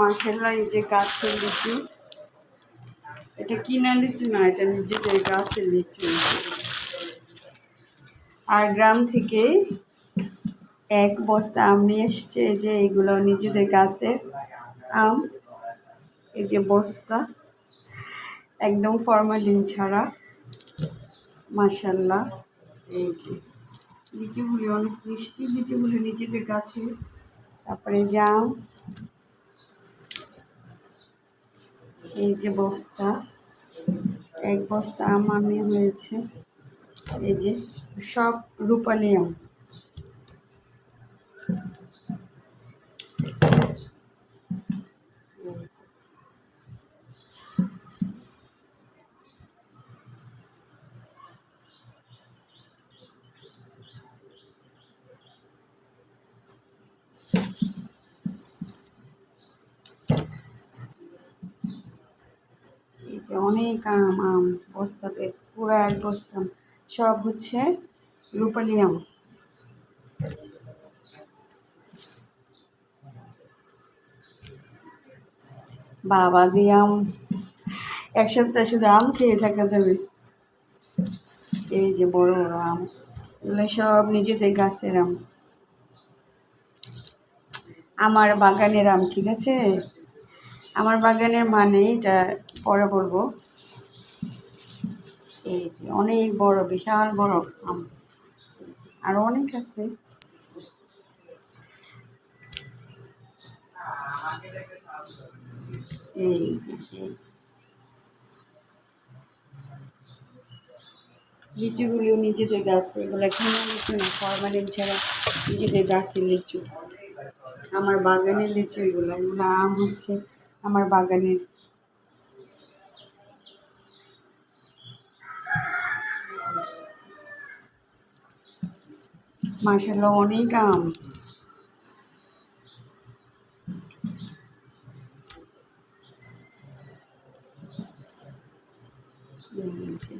মার্শাল্লাহ, এই যে গাছের লিচু। এটা কিনা লিচু না, এটা নিজেদের গাছের লিচু। আর গ্রাম থেকে এক বস্তা আম নিয়ে এসছে যে এগুলো নিজেদের গাছের আম। এই যে বস্তা, একদম ফরমালিন ছাড়া। মাশাল্লাহ এই যে লিচুগুলি অনেক মিষ্টি লিচুগুলি নিজেদের গাছে। তারপরে জাম এই যে বস্তা এক বস্তা আম আমি হয়েছে। এই যে সব রূপালিয়াম অনেক আম আম বস্তাতে পুরো এক বস্তা। সব হচ্ছে রূপালি আম। বাবা যে আম। এক সপ্তাহ শুধু আম খেয়ে থাকা যাবে। এই যে বড় বড় আম। এগুলো সব নিজেদের গাছের আম। আমার বাগানের আম, ঠিক আছে? আমার বাগানের মানে এটা পরে বলব। এই যে অনেক বড়, বিশাল বড় আম। আর অনেক আছে। এই যে লিচুগুলিও নিজেদের গাছে, এগুলো কিনে লিচু না ফরমালিন ছাড়া নিজেদের গাছের লিচু। আমার বাগানের লিচু এগুলো এগুলো আম হচ্ছে আমার বাগানের มาเชโลนี่กับอย่างนี้